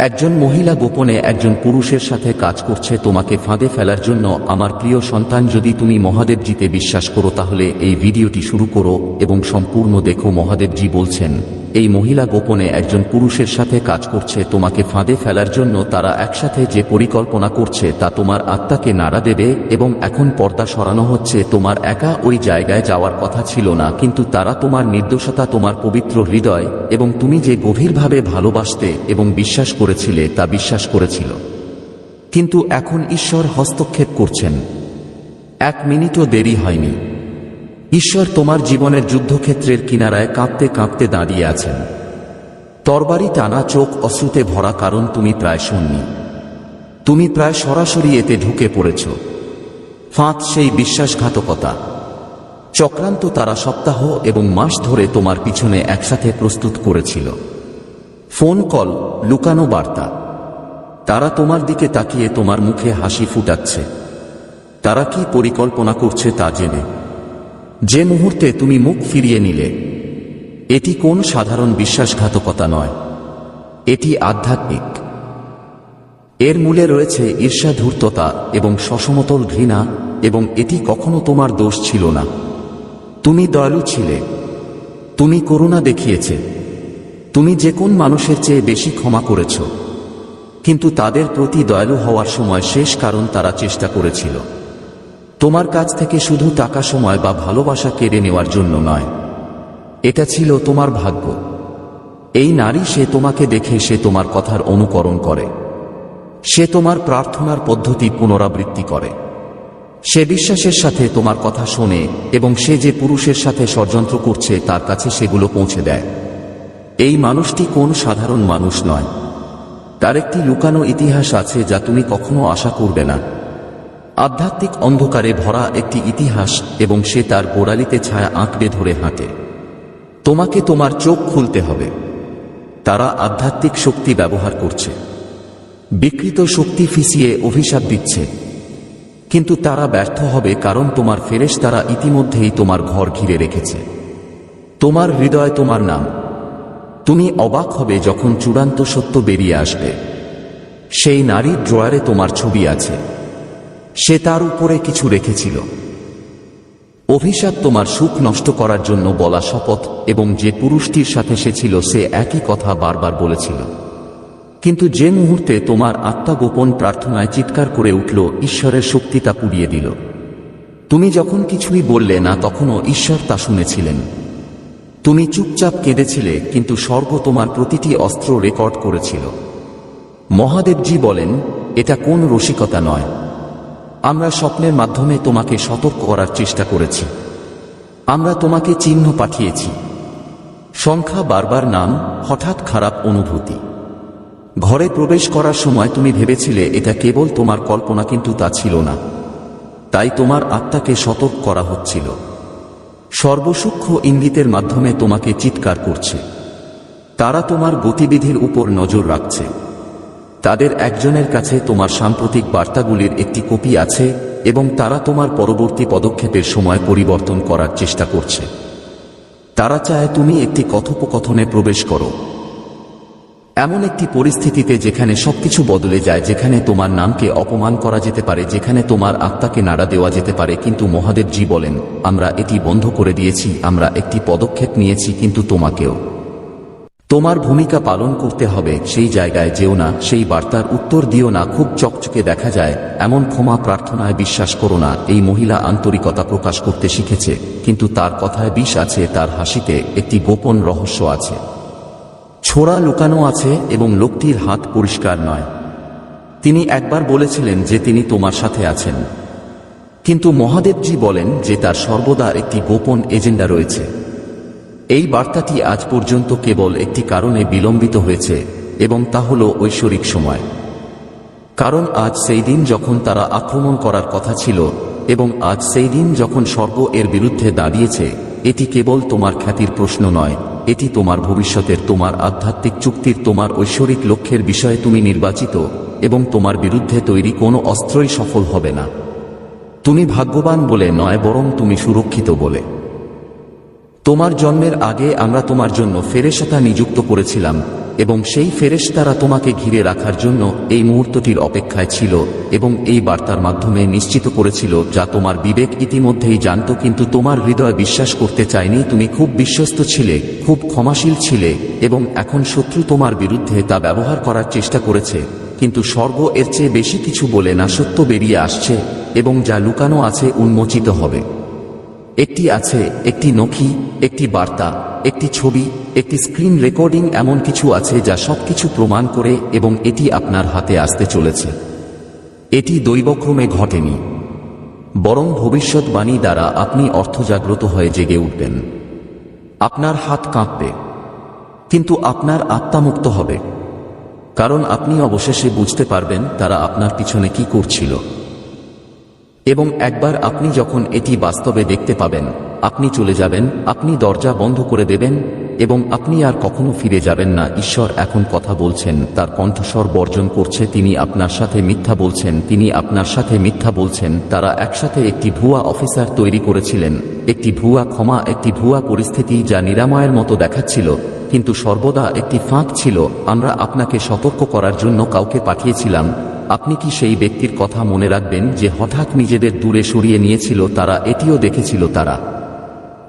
একজন মহিলা গোপনে একজন পুরুষের সাথে কাজ করছে, তোমাকে ফাঁদে ফেলার জন্য আমার প্রিয় সন্তান, যদি তুমি মহাদেবজিতে বিশ্বাস করো, তাহলে এই ভিডিওটি শুরু করো এবং সম্পূর্ণ দেখো, মহাদেবজি বলছেন এই মহিলা গোপনে একজন পুরুষের সাথে কাজ করছে, তোমাকে ফাঁদে ফেলার জন্য তারা একসাথে যে পরিকল্পনা করছে তা তোমার আত্মাকে নাড়া দেবে এবং এখন পর্দা সরানো হচ্ছে, তোমার একা ওই জায়গায় যাওয়ার কথা ছিল না, কিন্তু তারা তোমার নির্দোষতা, তোমার পবিত্র হৃদয় এবং তুমি যে গভীরভাবে ভালোবাসতে এবং বিশ্বাস করেছিলে তা বিশ্বাস করেছিল। কিন্তু এখন ঈশ্বর হস্তক্ষেপ করছেন। এক মিনিটও দেরি হয়নি। ঈশ্বর তোমার জীবনের যুদ্ধক্ষেত্রের কিনারায় কাঁপতে কাঁপতে দাঁড়িয়ে আছেন। তরবারি টানা চোখ অশ্রুতে ভরা কারণ তুমি প্রায় শূন্যি। তুমি প্রায় সরাসরি এতে ঢুকে পড়েছ। ফাঁদ সেই বিশ্বাসঘাতকতা। চক্রান্ত তারা সপ্তাহ এবং মাস ধরে তোমার পিছনে একসাথে প্রস্তুত করেছিল। ফোন কল, লুকানো বার্তা। তারা তোমার দিকে তাকিয়ে তোমার মুখে হাসি ফুটাচ্ছে। তারা কি পরিকল্পনা করছে তা জেনে যে মুহূর্তে তুমি মুখ ফিরিয়ে নিলে, এটি কোন সাধারণ বিশ্বাসঘাতকতা নয়। এটি আধ্যাত্মিক। এর মূলে রয়েছে ঈর্ষা ধূর্ততা এবং সসমতল ঘৃণা, এবং এটি কখনো তোমার দোষ ছিল না। তুমি দয়ালু ছিলে। তুমি করুণা দেখিয়েছে। তুমি যে কোন মানুষের চেয়ে বেশি ক্ষমা করেছ। কিন্তু তাদের প্রতি দয়ালু হওয়ার সময় শেষ কারণ তারা চেষ্টা করেছিল। তোমার কাছ থেকে শুধু টাকা সময় বা ভালোবাসা কেড়ে নেওয়ার জন্য নয়। এটা ছিল তোমার ভাগ্য। এই নারী সে তোমাকে দেখে সে তোমার কথার অনুকরণ করে। সে তোমার প্রার্থনার পদ্ধতি পুনরাবৃত্তি করে। সে বিশ্বাসের সাথে তোমার কথা শোনে এবং সে যে পুরুষের সাথে ষড়যন্ত্র করছে তার কাছে সেগুলো পৌঁছে দেয়। এই মানুষটি কোন সাধারণ মানুষ নয়। তার একটি লুকানো ইতিহাস আছে যা তুমি কখনো আশা করবে না। আধ্যাত্মিক অন্ধকারে ভরা একটি ইতিহাস এবং সে তার গোড়ালিতে ছায়া আঁকড়ে ধরে হাঁটে। তোমাকে তোমার চোখ খুলতে হবে। তারা আধ্যাত্মিক শক্তি ব্যবহার করছে। বিকৃত শক্তি ফিসিয়ে অভিশাপ দিচ্ছে। কিন্তু তারা ব্যর্থ হবে কারণ তোমার ফেরেশ তারা ইতিমধ্যেই তোমার ঘর ঘিরে রেখেছে। তোমার হৃদয় তোমার নাম। তুমি অবাক হবে যখন চূড়ান্ত সত্য বেরিয়ে আসবে। সেই নারীর ড্রয়ারে তোমার ছবি আছে। সে তার উপরে কিছু রেখেছিল। অভিশাপ তোমার সুখ নষ্ট করার জন্য বলা শপথ, এবং যে পুরুষটির সাথে সে ছিল, সে একই কথা বারবার বলেছিল। কিন্তু যে মুহূর্তে তোমার আত্মাগোপন প্রার্থনায় চিৎকার করে উঠল, ঈশ্বরের শক্তি তা পুড়িয়ে দিল। তুমি যখন কিছুই বললে না, তখনও ঈশ্বর তা শুনেছিলেন। তুমি চুপচাপ কেঁদেছিলে, কিন্তু স্বর্গ তোমার প্রতিটি অস্ত্র রেকর্ড করেছিল। মহাদেবজি বলেন, এটা কোন রসিকতা নয়। আমরা স্বপ্নের মাধ্যমে তোমাকে সতর্ক করার চেষ্টা করেছি। আমরা তোমাকে চিহ্ন পাঠিয়েছি। সংখ্যা বারবার নাম, হঠাৎ খারাপ অনুভূতি। ঘরে প্রবেশ করার সময় তুমি ভেবেছিলে এটা কেবল তোমার কল্পনা কিন্তু তা ছিল না। তাই তোমার আত্মাকে সতর্ক করা হচ্ছিল। সর্বসূক্ষ্ম ইঙ্গিতের মাধ্যমে তোমাকে চিৎকার করছে। তারা তোমার গতিবিধির উপর নজর রাখছে। তাদের একজনের কাছে তোমার সাম্প্রতিক বার্তাগুলির একটি কপি আছে এবং তারা তোমার পরবর্তী পদক্ষেপের সময় পরিবর্তন করার চেষ্টা করছে। তারা চায় তুমি একটি কথোপকথনে প্রবেশ করো। এমন একটি পরিস্থিতিতে যেখানে সবকিছু বদলে যায়, যেখানে তোমার নামকে অপমান করা যেতে পারে, যেখানে তোমার আত্মাকে নাড়া দেওয়া যেতে পারে, কিন্তু মহাদেবজি বলেন, আমরা এটি বন্ধ করে দিয়েছি, আমরা একটি পদক্ষেপ নিয়েছি, কিন্তু তোমাকেও। তোমার ভূমিকা পালন করতে হবে, সেই জায়গায় যেও না, সেই বার্তার উত্তর দিও না, খুব চকচকে দেখা যায়, এমন ক্ষমা প্রার্থনায় বিশ্বাস করো না, এই মহিলা আন্তরিকতা প্রকাশ করতে শিখেছে, কিন্তু তার কথায় বিষ আছে, তার হাসিতে একটি গোপন রহস্য আছে। ছোড়া লুকানো আছে এবং লোকটির হাত পরিষ্কার নয়। তিনি একবার বলেছিলেন যে তিনি তোমার সাথে আছেন। কিন্তু মহাদেবজি বলেন যে তার সর্বদা একটি গোপন এজেন্ডা রয়েছে। এই বার্তাটি আজ পর্যন্ত কেবল একটি কারণে বিলম্বিত হয়েছে, এবং তা হল ঐশ্বরিক সময়। কারণ আজ সেই দিন যখন তারা আক্রমণ করার কথা ছিল, এবং আজ সেই দিন যখন স্বর্গ এর বিরুদ্ধে দাঁড়িয়েছে, এটি কেবল তোমার খ্যাতির প্রশ্ন নয়, এটি তোমার ভবিষ্যতের, তোমার আধ্যাত্মিক চুক্তির, তোমার ঐশ্বরিক লক্ষ্যের বিষয়ে তুমি নির্বাচিত, এবং তোমার বিরুদ্ধে তৈরি কোনো অস্ত্রই সফল হবে না। তুমি ভাগ্যবান বলে নয়, বরং তুমি সুরক্ষিত বলে। তোমার জন্মের আগে আমরা তোমার জন্য ফেরেশাতা নিযুক্ত করেছিলাম, এবং সেই ফেরেশতারা তোমাকে ঘিরে রাখার জন্য এই মুহূর্তটির অপেক্ষায় ছিল এবং এই বার্তার মাধ্যমে নিশ্চিত করেছিল যা তোমার বিবেক ইতিমধ্যেই জানত কিন্তু তোমার হৃদয় বিশ্বাস করতে চায়নি, তুমি খুব বিশ্বস্ত ছিলে, খুব ক্ষমাশীল ছিলে, এবং এখন শত্রু তোমার বিরুদ্ধে তা ব্যবহার করার চেষ্টা করেছে, কিন্তু স্বর্গ এর চেয়ে বেশি কিছু বলে না সত্য বেরিয়ে আসছে, এবং যা লুকানো আছে উন্মোচিত হবে। একটি আছে, একটি নখি একটি বার্তা, একটি ছবি, একটি স্ক্রিন রেকর্ডিং এমন কিছু আছে যা সবকিছু প্রমাণ করে এবং এটি আপনার হাতে আসতে চলেছে। এটি দৈবক্রমে ঘটেনি। বরং ভবিষ্যৎবাণী দ্বারা আপনি অর্থজাগ্রত হয়ে জেগে উঠবেন। আপনার হাত কাঁপবে। কিন্তু আপনার আত্মামুক্ত হবে। কারণ আপনি অবশেষে বুঝতে পারবেন তারা আপনার পিছনে কি করছিল। এবং একবার আপনি যখন এটি বাস্তবে দেখতে পাবেন, আপনি চলে যাবেন, আপনি দরজা বন্ধ করে দেবেন, এবং আপনি আর কখনো ফিরে যাবেন না। ঈশ্বর এখন কথা বলছেন, তার কণ্ঠস্বর বর্জন করছে, তিনি আপনার সাথে মিথ্যা বলছেন, তিনি আপনার সাথে মিথ্যা বলছেন, তারা একসাথে একটি ভুয়া অফিসার তৈরি করেছিলেন, একটি ভুয়া ক্ষমা, একটি ভুয়া পরিস্থিতি যা নিরাময়ের মতো দেখাচ্ছিল, কিন্তু সর্বদা একটি ফাঁক ছিল, আমরা আপনাকে সতর্ক করার জন্য কাউকে পাঠিয়েছিলাম আপনি কি সেই ব্যক্তির কথা মনে রাখবেন যে হঠাৎ নিজেদের দূরে সরিয়ে নিয়েছিল তারা, এটিও দেখেছিল তারা।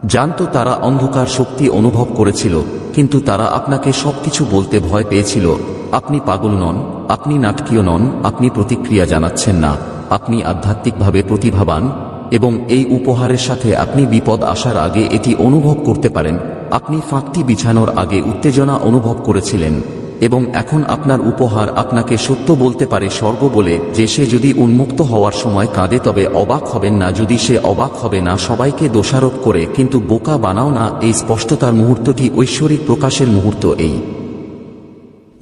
জানত তারা অন্ধকার শক্তি অনুভব করেছিল, কিন্তু তারা আপনাকে সবকিছু বলতে ভয় পেয়েছিল। আপনি পাগল নন, আপনি নাটকীয় নন, আপনি প্রতিক্রিয়া জানাচ্ছেন না, আপনি আধ্যাত্মিকভাবে প্রতিভাবান, এবং এই উপহারের সাথে আপনি বিপদ আসার আগে এটি অনুভব করতে পারেন। আপনি ফাঁকটি বিছানোর আগে উত্তেজনা অনুভব করেছিলেন। এবং এখন আপনার উপহার আপনাকে সত্য বলতে পারে স্বর্গ বলে, যে সে যদি উন্মুক্ত হওয়ার সময় কাঁদে তবে অবাক হবেন না, যদি সে অবাক হবে না, সবাইকে দোষারোপ করে, কিন্তু বোকা বানাও না, এই স্পষ্টতার মুহূর্তটি ঐশ্বরিক প্রকাশের মুহূর্ত এই।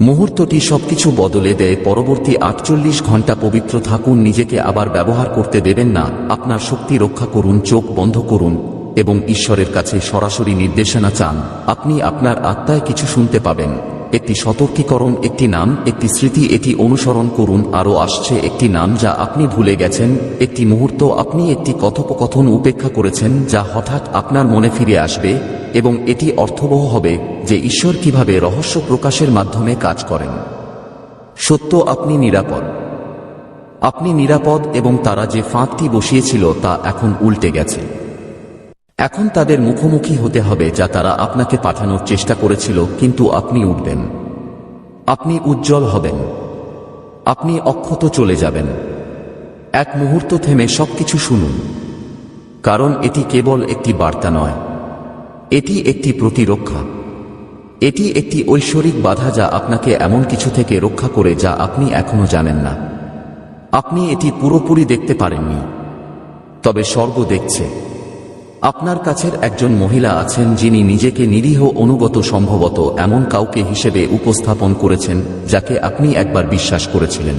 মুহূর্তটি সবকিছু বদলে দেয়, পরবর্তী আটচল্লিশ ঘণ্টা পবিত্র থাকুন, নিজেকে আবার ব্যবহার করতে দেবেন না, আপনার শক্তি রক্ষা করুন, চোখ বন্ধ করুন, এবং ঈশ্বরের কাছে সরাসরি নির্দেশনা চান, আপনি আপনার আত্মায় কিছু শুনতে পাবেন। একটি সতর্কীকরণ, একটি নাম, একটি স্মৃতি, এটি অনুসরণ করুন, আরও আসছে একটি নাম যা আপনি ভুলে গেছেন, একটি মুহূর্ত আপনি একটি কথোপকথন উপেক্ষা করেছেন যা হঠাৎ আপনার মনে ফিরে আসবে, এবং এটি অর্থবহ হবে যে ঈশ্বর কীভাবে রহস্য প্রকাশের মাধ্যমে কাজ করেন। সত্য, আপনি নিরাপদ। আপনি নিরাপদ এবং তারা যে ফাঁকটি বসিয়েছিল তা এখন উল্টে গেছে। এখন তাদের মুখোমুখি হতে হবে যা তারা আপনাকে পাঠানোর চেষ্টা করেছিল, কিন্তু আপনি উঠবেন। আপনি উজ্জ্বল হবেন। আপনি অক্ষত চলে যাবেন। এক মুহূর্ত থেমে সবকিছু শুনুন। কারণ এটি কেবল একটি বার্তা নয়। এটি একটি প্রতিরক্ষা। এটি একটি ঐশ্বরিক বাধা যা আপনাকে এমন কিছু থেকে রক্ষা করে যা আপনি এখনও জানেন না। আপনি এটি পুরোপুরি দেখতে পারেননি। তবে স্বর্গ দেখছে। আপনার কাছের একজন মহিলা আছেন যিনি নিজেকে নিরীহ অনুগত সম্ভবত এমন কাউকে হিসেবে উপস্থাপন করেছেন যাকে আপনি একবার বিশ্বাস করেছিলেন।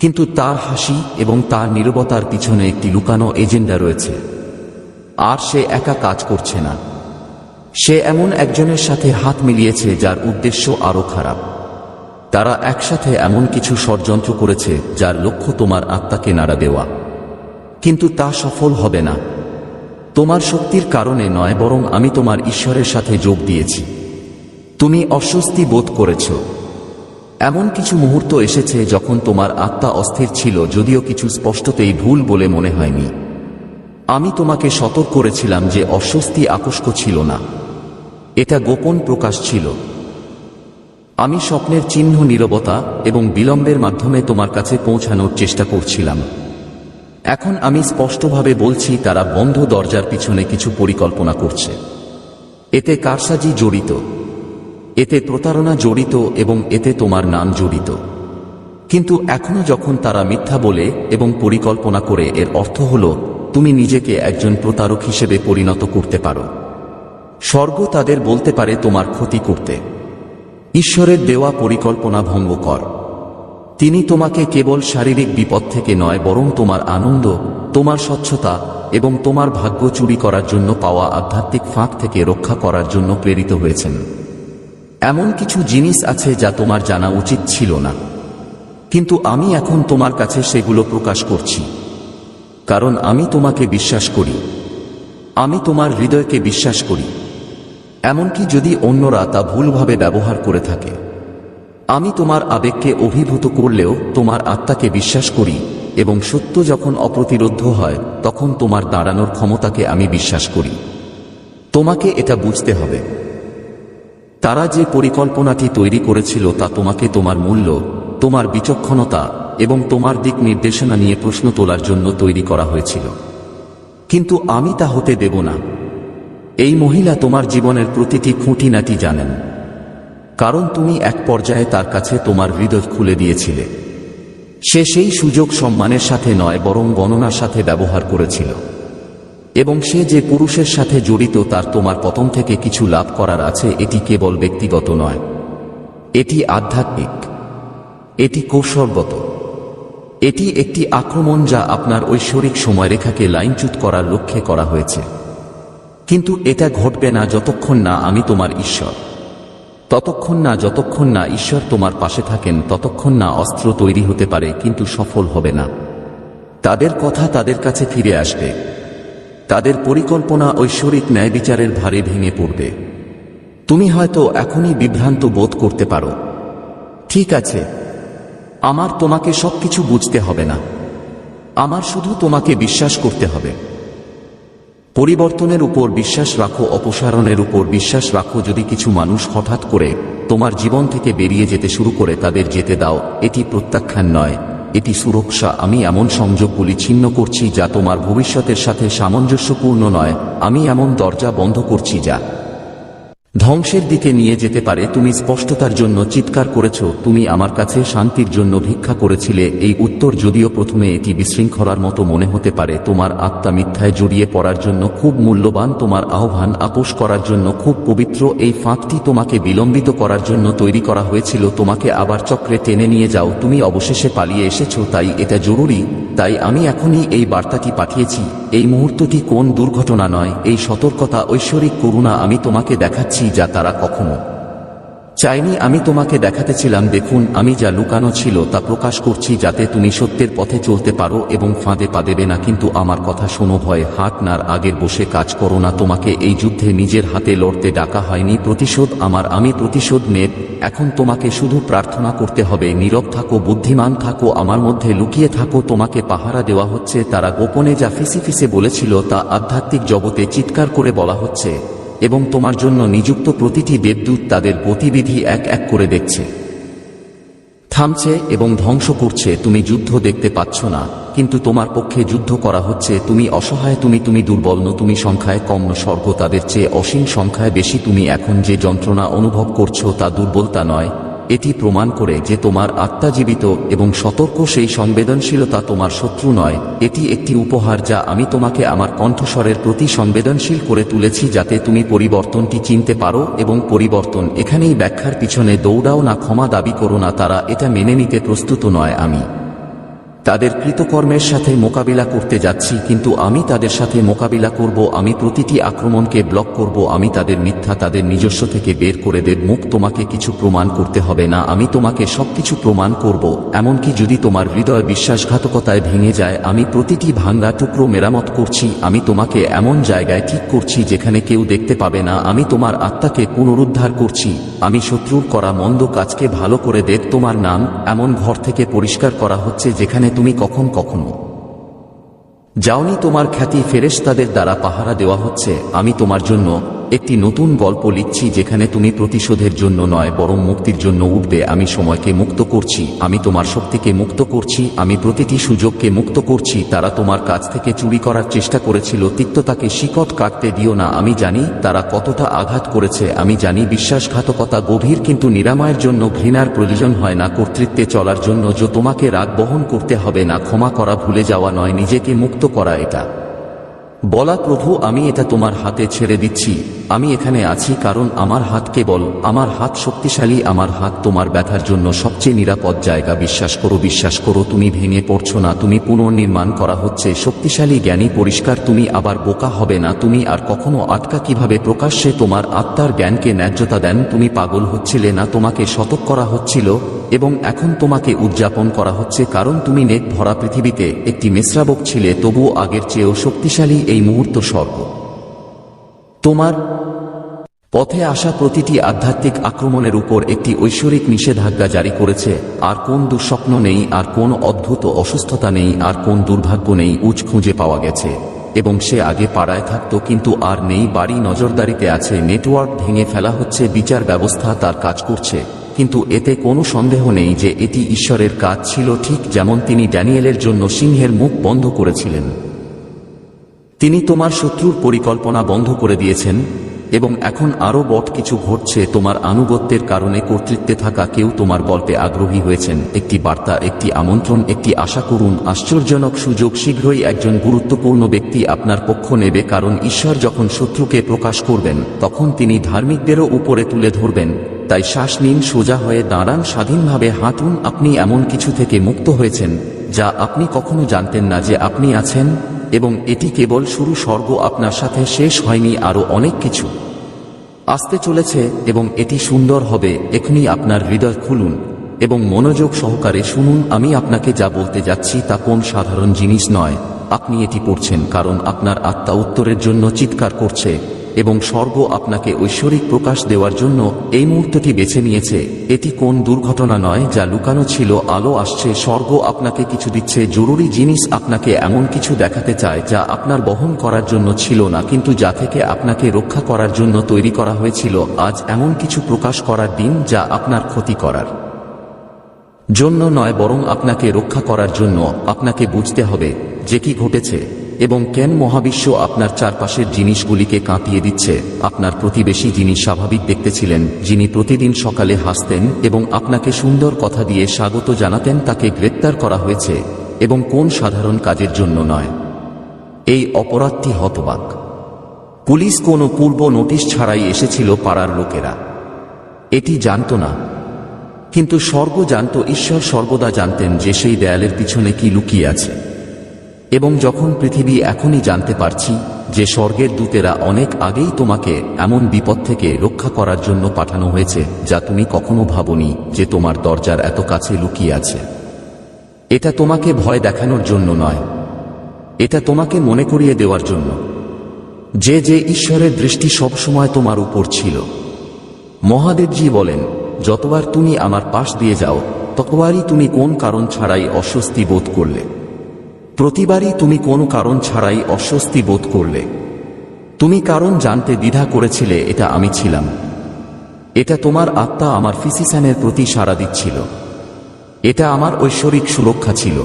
কিন্তু তার হাসি এবং তার নীরবতার পিছনে একটি লুকানো এজেন্ডা রয়েছে। আর সে একা কাজ করছে না। সে এমন একজনের সাথে হাত মিলিয়েছে যার উদ্দেশ্য আরও খারাপ। তারা একসাথে এমন কিছু ষড়যন্ত্র করেছে যার লক্ষ্য তোমার আত্মাকে নাড়া দেওয়া। কিন্তু তা সফল হবে না। তোমার শক্তির কারণে নয়, বরং আমি তোমার ঈশ্বরের সাথে যোগ দিয়েছি। তুমি অস্বস্তি বোধ করেছ। এমন কিছু মুহূর্ত এসেছে যখন তোমার আত্মা অস্থির ছিল, যদিও কিছু স্পষ্টতেই ভুল বলে মনে হয়নি। আমি তোমাকে সতর্ক করেছিলাম যে অস্বস্তি আকস্ক ছিল না। এটা গোপন প্রকাশ ছিল। আমি স্বপ্নের চিহ্ন, নীরবতা এবং বিলম্বের মাধ্যমে তোমার কাছে পৌঁছানোর চেষ্টা করছিলাম। এখন আমি স্পষ্টভাবে বলছি, তারা বন্ধ দরজার পিছনে কিছু পরিকল্পনা করছে। এতে কারসাজি জড়িত, এতে প্রতারণা জড়িত এবং এতে তোমার নাম জড়িত। কিন্তু এখনও যখন তারা মিথ্যা বলে এবং পরিকল্পনা করে, এর অর্থ হল, তুমি নিজেকে একজন প্রতারক হিসেবে পরিণত করতে পারো। স্বর্গ তাদের বলতে পারে, তোমার ক্ষতি করতে। ঈশ্বরের দেওয়া পরিকল্পনা ভঙ্গ কর। তিনি তোমাকে কেবল শারীরিক বিপদ থেকে নয়, বরং তোমার আনন্দ, তোমার স্বচ্ছতা এবং তোমার ভাগ্য চুরি করার জন্য পাওয়া আধ্যাত্মিক ফাঁক থেকে রক্ষা করার জন্য প্রেরিত হয়েছেন। এমন কিছু জিনিস আছে যা তোমার জানা উচিত ছিল না। কিন্তু আমি এখন তোমার কাছে সেগুলো প্রকাশ করছি। কারণ আমি তোমাকে বিশ্বাস করি। আমি তোমার হৃদয়কে বিশ্বাস করি। এমনকি যদি অন্যরা তা ভুলভাবে ব্যবহার করে থাকে। আমি তোমার আবেগকে অভিভূত করলেও তোমার আত্মাকে বিশ্বাস করি, এবং সত্য যখন অপ্রতিরোধ্য হয়, তখন তোমার দাঁড়ানোর ক্ষমতাকে আমি বিশ্বাস করি। তোমাকে এটা বুঝতে হবে। তারা যে পরিকল্পনাটি তৈরি করেছিল তা তোমাকে তোমার মূল্য, তোমার বিচক্ষণতা, এবং তোমার দিক নির্দেশনা নিয়ে প্রশ্ন তোলার জন্য তৈরি করা হয়েছিল। কিন্তু আমি তা হতে দেব না। এই মহিলা তোমার জীবনের প্রতিটি খুঁটিনাটি জানেন। কারণ তুমি এক পর্যায়ে তার কাছে তোমার হৃদয় খুলে দিয়েছিলে। সে সেই সুযোগ সম্মানের সাথে নয়, বরং গণনার সাথে ব্যবহার করেছিল। এবং সে যে পুরুষের সাথে জড়িত তার তোমার পতন থেকে কিছু লাভ করার আছে, এটি কেবল ব্যক্তিগত নয়। এটি আধ্যাত্মিক। এটি কৌশলগত। এটি একটি আক্রমণ যা আপনার ঐশ্বরিক সময়রেখাকে লাইনচ্যুত করার লক্ষ্যে করা হয়েছে। কিন্তু এটা ঘটবে না যতক্ষণ না আমি তোমার ঈশ্বর। ততক্ষণ না, যতক্ষণ না ঈশ্বর তোমার পাশে থাকেন, ততক্ষণ না অস্ত্র তৈরি হতে পারে, কিন্তু সফল হবে না। তাদের কথা তাদের কাছে ফিরে আসবে। তাদের পরিকল্পনা ঐশ্বরিক ন্যায় বিচারের ভারে ভেঙে পড়বে। তুমি হয়তো এখনই বিভ্রান্ত বোধ করতে পারো। ঠিক আছে, আমার তোমাকে সবকিছু বুঝতে হবে না। আমার শুধু তোমাকে বিশ্বাস করতে হবে। পরিবর্তনের উপর বিশ্বাস রাখো, অপসারণের উপর বিশ্বাস রাখো। যদি কিছু মানুষ হঠাৎ করে তোমার জীবন থেকে বেরিয়ে যেতে শুরু করে, তাদের যেতে দাও। এটি প্রত্যাখ্যান নয়, এটি সুরক্ষা। আমি এমন সংযোগগুলি ছিন্ন করছি যা তোমার ভবিষ্যতের সাথে সামঞ্জস্যপূর্ণ নয়। আমি এমন দরজা বন্ধ করছি যা ধ্বংসের দিকে নিয়ে যেতে পারে, তুমি স্পষ্টতার জন্য চিৎকার করেছ, তুমি আমার কাছে শান্তির জন্য ভিক্ষা করেছিলে, এই উত্তর যদিও প্রথমে এটি বিশৃঙ্খলার মতো মনে হতে পারে, তোমার আত্মা মিথ্যায় জড়িয়ে পড়ার জন্য খুব মূল্যবান, তোমার আহ্বান আপোষ করার জন্য খুব পবিত্র, এই ফাঁকটি তোমাকে বিলম্বিত করার জন্য তৈরি করা হয়েছিল, তোমাকে আবার চক্রে টেনে নিয়ে যাও, তুমি অবশেষে পালিয়ে এসেছ, তাই এটা জরুরি, তাই আমি এখনই এই বার্তাটি পাঠিয়েছি, এই মুহূর্তটি কোন দুর্ঘটনা নয়, এই সতর্কতা, ঐশ্বরিক করুণা আমি তোমাকে দেখাচ্ছি। যা তারা কখনো চাইনি আমি তোমাকে দেখাতেছিলাম, দেখুন, আমি যা লুকানো ছিল তা প্রকাশ করছি যাতে তুমি সত্যের পথে চলতে পারো এবং ফাঁদে পা দেবে না। কিন্তু আমার কথা শোনো, ভয় হাত নার আগের বসে কাজ করো না। তোমাকে এই যুদ্ধে নিজের হাতে লড়তে ডাকা হয়নি। প্রতিশোধ আমার, আমি প্রতিশোধ নেব। এখন তোমাকে শুধু প্রার্থনা করতে হবে, নীরব থাকো, বুদ্ধিমান থাকো, আমার মধ্যে লুকিয়ে থাকো। তোমাকে পাহারা দেওয়া হচ্ছে, তারা গোপনে যা ফিসি ফিসে বলেছিল তা আধ্যাত্মিক জগতে চিৎকার করে বলা হচ্ছে। এবং তোমার জন্য নিযুক্ত প্রতিটি দেবদূত তাদের গতিবিধি এক এক করে দেখছে। থামছে এবং ধ্বংস করছে, তুমি যুদ্ধ দেখতে পাচ্ছ না, কিন্তু তোমার পক্ষে যুদ্ধ করা হচ্ছে, তুমি অসহায়, তুমি তুমি দুর্বল, ন, তুমি সংখ্যায় কম স্বর্গ তাদের চেয়ে অসীম সংখ্যায় বেশি, তুমি এখন যে যন্ত্রণা অনুভব করছ তা দুর্বলতা নয় এটি প্রমাণ করে যে তোমার আত্মাজীবিত এবং সতর্ক সেই সংবেদনশীলতা তোমার শত্রু নয়। এটি একটি উপহার যা আমি তোমাকে আমার কণ্ঠস্বরের প্রতি সংবেদনশীল করে তুলেছি যাতে তুমি পরিবর্তনটি চিনতে পারো এবং পরিবর্তন এখানেই ব্যাখ্যার পিছনে দৌড়াও না, ক্ষমা দাবি করো না, তারা এটা মেনে নিতে প্রস্তুত নয় আমি। তাদের কৃতকর্মের সাথে মোকাবিলা করতে যাচ্ছি, কিন্তু আমি তাদের সাথে মোকাবিলা করব, আমি প্রতিটি আক্রমণকে ব্লক করব, আমি তাদের মিথ্যা, তাদের নিজস্ব থেকে বের করে দেব, মুখ তোমাকে কিছু প্রমাণ করতে হবে না, আমি তোমাকে সবকিছু প্রমাণ করব, এমনকি যদি তোমার হৃদয় বিশ্বাসঘাতকতায় ভেঙে যায়, আমি প্রতিটি ভাঙ্গা টুকরো মেরামত করছি, আমি তোমাকে এমন জায়গায় ঠিক করছি যেখানে কেউ দেখতে পাবে না, আমি তোমার আত্মাকে পুনরুদ্ধার করছি, আমি শত্রুর করা মন্দ কাজকে ভালো করে দেব, তোমার নাম এমন ঘর থেকে পরিষ্কার করা হচ্ছে যেখানে তুমি কখন কখনো যাওনি তোমার খ্যাতি ফেরেশতাদের দ্বারা পাহারা দেওয়া হচ্ছে, আমি তোমার জন্য একটি নতুন গল্প লিখছি যেখানে তুমি প্রতিশোধের জন্য নয়, বরং মুক্তির জন্য উঠবে, আমি সময়কে মুক্ত করছি, আমি তোমার শক্তিকে মুক্ত করছি, আমি প্রতিটি সুযোগকে মুক্ত করছি, তারা তোমার কাছ থেকে চুরি করার চেষ্টা করেছিল, তিক্ততাকে শিকট কাটতে দিও না, আমি জানি তারা কতটা আঘাত করেছে, আমি জানি বিশ্বাসঘাতকতা গভীর কিন্তু নিরাময়ের জন্য ঘৃণার প্রয়োজন হয় না, কর্তৃত্বে চলার জন্য যে তোমাকে রাগ বহন করতে হবে না, ক্ষমা করা ভুলে যাওয়া নয়, নিজেকে মুক্ত করা এটা। বলা প্রভু, আমি এটা তোমার হাতে ছেড়ে দিচ্ছি। আমি এখানে আছি কারণ আমার হাত কেবল, আমার হাত শক্তিশালী, আমার হাত তোমার ব্যথার জন্য সবচেয়ে নিরাপদ জায়গা। বিশ্বাস করো বিশ্বাস করো, তুমি ভেঙে পড়ছ না, তুমি পুনর্নির্মাণ করা হচ্ছে। শক্তিশালী জ্ঞানী পরিষ্কার, তুমি আবার বোকা হবে না, তুমি আর কখনো আটকা কীভাবে প্রকাশ্যে তোমার আত্মার জ্ঞানকে ন্যায্যতা দেন? তুমি পাগল হচ্ছিলে না, তোমাকে শতক করা হচ্ছিল? এবং এখন তোমাকে উদযাপন করা হচ্ছে কারণ তুমি নেট ভরা পৃথিবীতে একটি মেশ্রাবক ছিলে, তবুও আগের চেয়েও শক্তিশালী এই মুহূর্ত স্বর্গ। তোমার পথে আসা প্রতিটি আধ্যাত্মিক আক্রমণের উপর একটি ঐশ্বরিক নিষেধাজ্ঞা জারি করেছে, আর কোন দুঃস্বপ্ন নেই, আর কোন অদ্ভুত অসুস্থতা নেই, আর কোন দুর্ভাগ্য নেই উচ খুঁজে পাওয়া গেছে। এবং সে আগে পাড়ায় থাকত, কিন্তু আর নেই, বাড়ি নজরদারিতে আছে, নেটওয়ার্ক ভেঙে ফেলা হচ্ছে, বিচার ব্যবস্থা তার কাজ করছে। কিন্তু এতে কোনো সন্দেহ নেই যে এটি ঈশ্বরের কাজ ছিল ঠিক যেমন তিনি ড্যানিয়েলের জন্য সিংহের মুখ বন্ধ করেছিলেন। তিনি তোমার শত্রুর পরিকল্পনা বন্ধ করে দিয়েছেন এবং এখন আরও বট কিছু ঘটছে তোমার আনুগত্যের কারণে কর্তৃত্বে থাকা কেউ তোমার গল্পে আগ্রহী হয়েছেন। একটি বার্তা, একটি আমন্ত্রণ, একটি আশা করুন। আশ্চর্যজনক সুযোগ শীঘ্রই একজন গুরুত্বপূর্ণ ব্যক্তি আপনার পক্ষ নেবে কারণ ঈশ্বর যখন শত্রুকে প্রকাশ করবেন, তখন তিনি ধার্মিকদেরও উপরে তুলে ধরবেন। তাই শ্বাস নিন, সোজা হয়ে দাঁড়ান, স্বাধীনভাবে হাঁটুন, আপনি এমন কিছু থেকে মুক্ত হয়েছেন, যা আপনি কখনো জানতেন না যে আপনি আছেন, এবং এটি কেবল শুরু স্বর্গ আপনার সাথে শেষ হয়নি আরও অনেক কিছু। আসতে চলেছে, এবং এটি সুন্দর হবে, এখনই আপনার হৃদয় খুলুন, এবং মনোযোগ সহকারে শুনুন, আমি আপনাকে যা বলতে যাচ্ছি তা কোন সাধারণ জিনিস নয়, আপনি এটি পড়ছেন কারণ আপনার আত্মা উত্তরের জন্য চিৎকার করছে। এবং স্বর্গ আপনাকে ঐশ্বরিক প্রকাশ দেওয়ার জন্য এই মুহূর্তটি বেছে নিয়েছে। এটি কোন দুর্ঘটনা নয় যা লুকানো ছিল, আলো আসছে, স্বর্গ আপনাকে কিছু দিচ্ছে, জরুরি জিনিস আপনাকে এমন কিছু দেখাতে চায় যা আপনার বহন করার জন্য ছিল না, কিন্তু যা থেকে আপনাকে রক্ষা করার জন্য তৈরি করা হয়েছিল, আজ এমন কিছু প্রকাশ করার দিন যা আপনার ক্ষতি করার জন্য নয়, বরং আপনাকে রক্ষা করার জন্য আপনাকে বুঝতে হবে যে কি ঘটেছে। এবং কেন মহাবিশ্ব আপনার চারপাশের জিনিসগুলিকে কাঁপিয়ে দিচ্ছে? আপনার প্রতিবেশী যিনি স্বাভাবিক দেখতেছিলেন যিনি প্রতিদিন সকালে হাসতেন এবং আপনাকে সুন্দর কথা দিয়ে স্বাগত জানাতেন, তাকে গ্রেপ্তার করা হয়েছে এবং কোন সাধারণ কাজের জন্য নয়। এই অপরাধটি হতবাক। পুলিশ কোনো পূর্ব নোটিশ ছাড়াই এসেছিল পাড়ার লোকেরা। এটি জানত না। কিন্তু স্বর্গ জানত, ঈশ্বর সর্বদা জানতেন যে সেই দেয়ালের পিছনে কি লুকিয়ে আছে। এবং যখন পৃথিবী এখনই জানতে পারছি যে স্বর্গের দূতেরা অনেক আগেই তোমাকে এমন বিপদ থেকে রক্ষা করার জন্য পাঠানো হয়েছে, যা তুমি কখনো ভাবনি যে তোমার দরজার এত কাছে লুকিয়ে আছে। এটা তোমাকে ভয় দেখানোর জন্য নয়। এটা তোমাকে মনে করিয়ে দেওয়ার জন্য। যে যে ঈশ্বরের দৃষ্টি সবসময় তোমার উপর ছিল। মহাদেবজি বলেন, যতবার তুমি আমার পাশ দিয়ে যাও, ততবারই তুমি কোন কারণ ছাড়াই অস্বস্তি বোধ করলে। প্রতিবারই তুমি কোন কারণ ছাড়াই অস্বস্তি বোধ করলে। তুমি কারণ জানতে দ্বিধা করেছিলে, এটা আমি ছিলাম। এটা তোমার আত্মা আমার ফিসিসানের প্রতি সাড়া দিচ্ছিল। এটা আমার ঐশ্বরিক সুরক্ষা ছিল।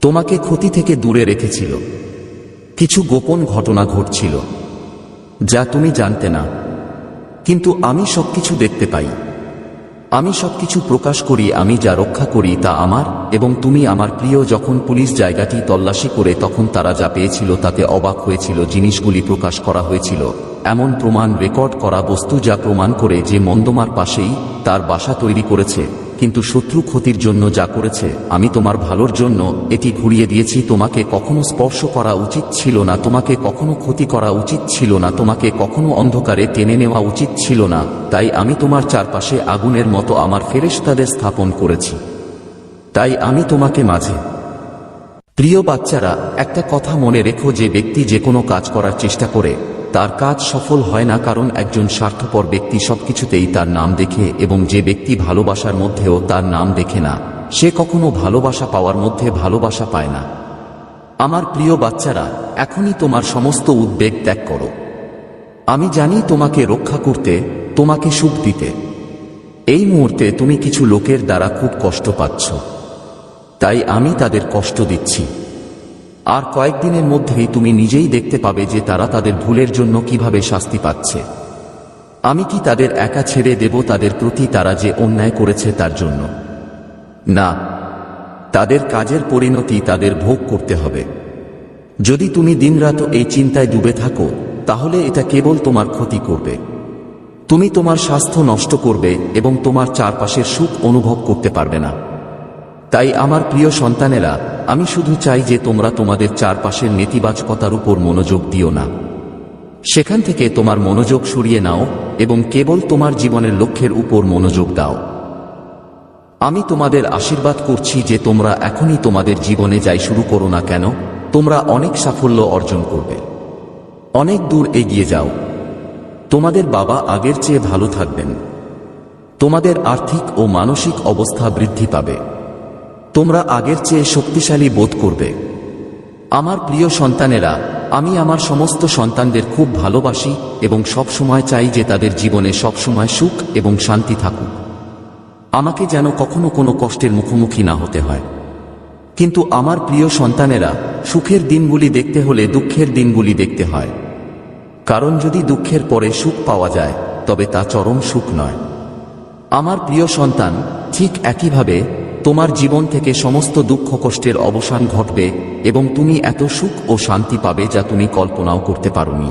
তোমাকে ক্ষতি থেকে দূরে রেখেছিল। কিছু গোপন ঘটনা ঘটছিল, যা তুমি জানতে না। কিন্তু আমি সবকিছু দেখতে পাই। আমি সবকিছু প্রকাশ করি, আমি যা রক্ষা করি তা আমার এবং তুমি আমার প্রিয়। যখন পুলিশ জায়গাটি তল্লাশি করে তখন তারা যা পেয়েছিল তাতে অবাক হয়েছিল, জিনিসগুলি প্রকাশ করা হয়েছিল। এমন প্রমাণ রেকর্ড করা বস্তু যা প্রমাণ করে যে মন্দমার পাশেই তার বাসা তৈরি করেছে। কিন্তু শত্রু ক্ষতির জন্য যা করেছে, আমি তোমার ভালোর জন্য এটি ঘুরিয়ে দিয়েছি। তোমাকে কখনো স্পর্শ করা উচিত ছিল না, তোমাকে কখনো ক্ষতি করা উচিত ছিল না, তোমাকে কখনো অন্ধকারে টেনে নেওয়া উচিত ছিল না। তাই আমি তোমার চারপাশে আগুনের মতো আমার ফেরেশতাদের স্থাপন করেছি। তাই আমি তোমাকে মাঝে। প্রিয় বাচ্চারা, একটা কথা মনে রেখো যে ব্যক্তি যে কোনো কাজ করার চেষ্টা করে তার কাজ সফল হয় না কারণ একজন স্বার্থপর ব্যক্তি সবকিছুতেই তার নাম দেখে এবং যে ব্যক্তি ভালোবাসার মধ্যেও তার নাম দেখে না, সে কখনো ভালোবাসা পাওয়ার মধ্যে ভালোবাসা পায় না। আমার প্রিয় বাচ্চারা, এখনই তোমার সমস্ত উদ্বেগ ত্যাগ করো। আমি জানি তোমাকে রক্ষা করতে, তোমাকে সুখ দিতে। এই মুহূর্তে তুমি কিছু লোকের দ্বারা খুব কষ্ট পাচ্ছ। তাই আমি তাদের কষ্ট দিচ্ছি। আর কয়েকদিনের মধ্যেই তুমি নিজেই দেখতে পাবে যে তারা তাদের ভুলের জন্য কীভাবে শাস্তি পাচ্ছে। আমি কি তাদের একা ছেড়ে দেব তাদের প্রতি তারা যে অন্যায় করেছে তার জন্য? না, তাদের কাজের পরিণতি তাদের ভোগ করতে হবে। যদি তুমি দিনরাত এই চিন্তায় ডুবে থাকো, তাহলে এটা কেবল তোমার ক্ষতি করবে। তুমি তোমার স্বাস্থ্য নষ্ট করবে এবং তোমার চারপাশের সুখ অনুভব করতে পারবে না। তাই আমার প্রিয় সন্তানেরা আমি শুধু চাই যে তোমরা তোমাদের চারপাশের নেতিবাচকতার উপর মনোযোগ দিও না। সেখান থেকে তোমার মনোযোগ সরিয়ে নাও এবং কেবল তোমার জীবনের লক্ষ্যের উপর মনোযোগ দাও। আমি তোমাদের আশীর্বাদ করছি যে তোমরা এখনই তোমাদের জীবনে যাই শুরু করো না কেন, তোমরা অনেক সাফল্য অর্জন করবে। অনেক দূর এগিয়ে যাও। তোমাদের বাবা আগের চেয়ে ভালো থাকবেন। তোমাদের আর্থিক ও মানসিক অবস্থা বৃদ্ধি পাবে। তোমরা আগের চেয়ে শক্তিশালী বোধ করবে। আমার প্রিয় সন্তানেরা, আমি আমার সমস্ত সন্তানদের খুব ভালোবাসি এবং সব সময় চাই যে তাদের জীবনে সবসময় সুখ এবং শান্তি থাকুক। আমাকে যেন কখনো কোনো কষ্টের মুখোমুখি না হতে হয়। কিন্তু আমার প্রিয় সন্তানেরা, সুখের দিনগুলি দেখতে হলে দুঃখের দিনগুলি দেখতে হয়। কারণ যদি দুঃখের পরে সুখ পাওয়া যায়, তবে তা চরম সুখ নয়। আমার প্রিয় সন্তান, ঠিক একইভাবে তোমার জীবন থেকে সমস্ত দুঃখ কষ্টের অবসান ঘটবে এবং তুমি এত সুখ ও শান্তি পাবে যা তুমি কল্পনাও করতে পারোনি।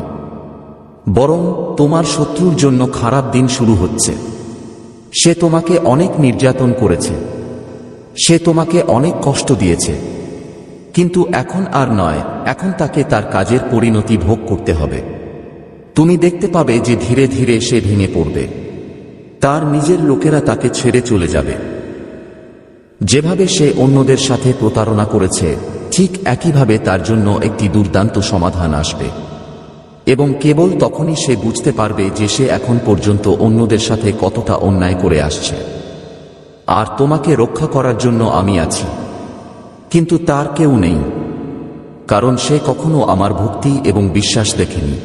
বরং তোমার শত্রুর জন্য খারাপ দিন শুরু হচ্ছে। সে তোমাকে অনেক নির্যাতন করেছে। সে তোমাকে অনেক কষ্ট দিয়েছে। কিন্তু এখন আর নয়, এখন তাকে তার কাজের পরিণতি ভোগ করতে হবে। তুমি দেখতে পাবে যে ধীরে ধীরে সে ভেঙে পড়বে। তার নিজের লোকেরা তাকে ছেড়ে চলে যাবে। যেভাবে সে অন্যদের সাথে প্রতারণা করেছে, ঠিক একইভাবে তার জন্য একটি দুর্দান্ত সমাধান আসবে। এবং কেবল তখনই সে বুঝতে পারবে যে সে এখন পর্যন্ত অন্যদের সাথে কতটা অন্যায় করে আসছে। আর তোমাকে রক্ষা করার জন্য আমি আছি। কিন্তু তার কেউ নেই। কারণ সে কখনো আমার ভক্তি এবং বিশ্বাস দেখেনি।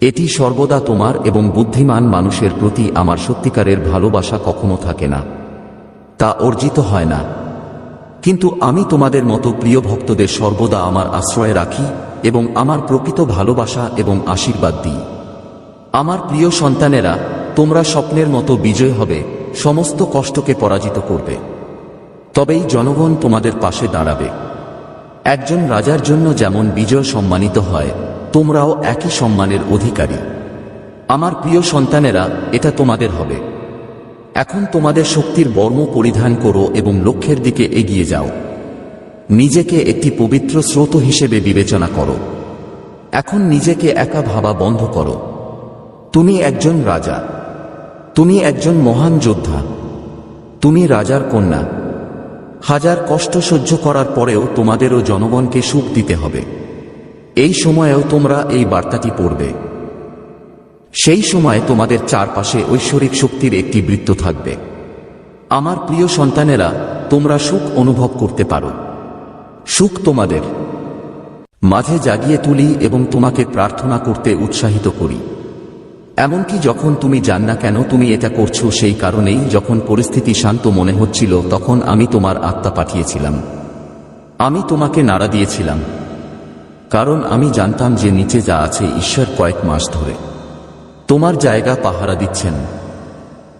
এটি সর্বদা তোমার এবং বুদ্ধিমান মানুষের প্রতি আমার সত্যিকারের ভালোবাসা কখনো থাকে না। তা অর্জিত হয় না। কিন্তু আমি তোমাদের মতো প্রিয় ভক্তদের সর্বদা আমার আশ্রয়ে রাখি এবং আমার প্রকৃত ভালোবাসা এবং আশীর্বাদ দিই। আমার প্রিয় সন্তানেরা, তোমরা স্বপ্নের মতো বিজয় হবে, সমস্ত কষ্টকে পরাজিত করবে। তবেই জনগণ তোমাদের পাশে দাঁড়াবে। একজন রাজার জন্য যেমন বিজয় সম্মানিত হয়, তোমরাও একই সম্মানের অধিকারী। আমার প্রিয় সন্তানেরা, এটা তোমাদের হবে। এখন তোমাদের শক্তির বর্ম পরিধান করো এবং লক্ষ্যের দিকে এগিয়ে যাও। নিজেকে একটি পবিত্র স্রোত হিসেবে বিবেচনা করো। এখন নিজেকে একা ভাবা বন্ধ করো। তুমি একজন রাজা। তুমি একজন মহান যোদ্ধা। তুমি রাজার কন্যা। হাজার কষ্ট সহ্য করার পরেও তোমাদেরও জনগণকে সুখ দিতে হবে। এই সময়েও তোমরা এই বার্তাটি পড়বে। সেই সময় তোমাদের চারপাশে ঐশ্বরিক শক্তির একটি বৃত্ত থাকবে। আমার প্রিয় সন্তানেরা, তোমরা সুখ অনুভব করতে পারো। সুখ তোমাদের। মাঝে জাগিয়ে তুলি এবং তোমাকে প্রার্থনা করতে উৎসাহিত করি। এমনকি যখন তুমি জান না কেন, তুমি এটা করছ সেই কারণেই যখন পরিস্থিতি শান্ত মনে হচ্ছিল, তখন আমি তোমার আত্মা পাঠিয়েছিলাম। আমি তোমাকে নাড়া দিয়েছিলাম। কারণ আমি জানতাম যে নিচে যা আছে ঈশ্বর কয়েক মাস ধরে। তোমার জায়গা পাহারা দিচ্ছেন।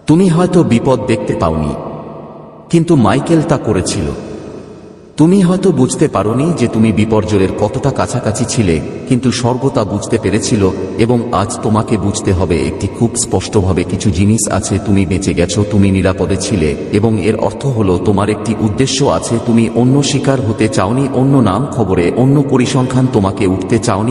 তুমি হয়তো বিপদ দেখতে পাওনি, কিন্তু মাইকেল তা করেছিল। তুমি হয়তো বুঝতে পারোনি যে তুমি বিপর্যয়ের কতটা কাছাকাছি ছিলে, কিন্তু স্বর্গ তা বুঝতে পেরেছিল এবং আজ তোমাকে বুঝতে হবে একটি খুব স্পষ্টভাবে কিছু জিনিস আছে তুমি বেঁচে গেছো, তুমি নিরাপদে ছিলে এবং এর অর্থ হলো তোমার একটি উদ্দেশ্য আছে, তুমি অন্য শিকার হতে চাওনি, অন্য নাম খবরে অন্য পরিসংখ্যান তোমাকে উঠতে চাওনি।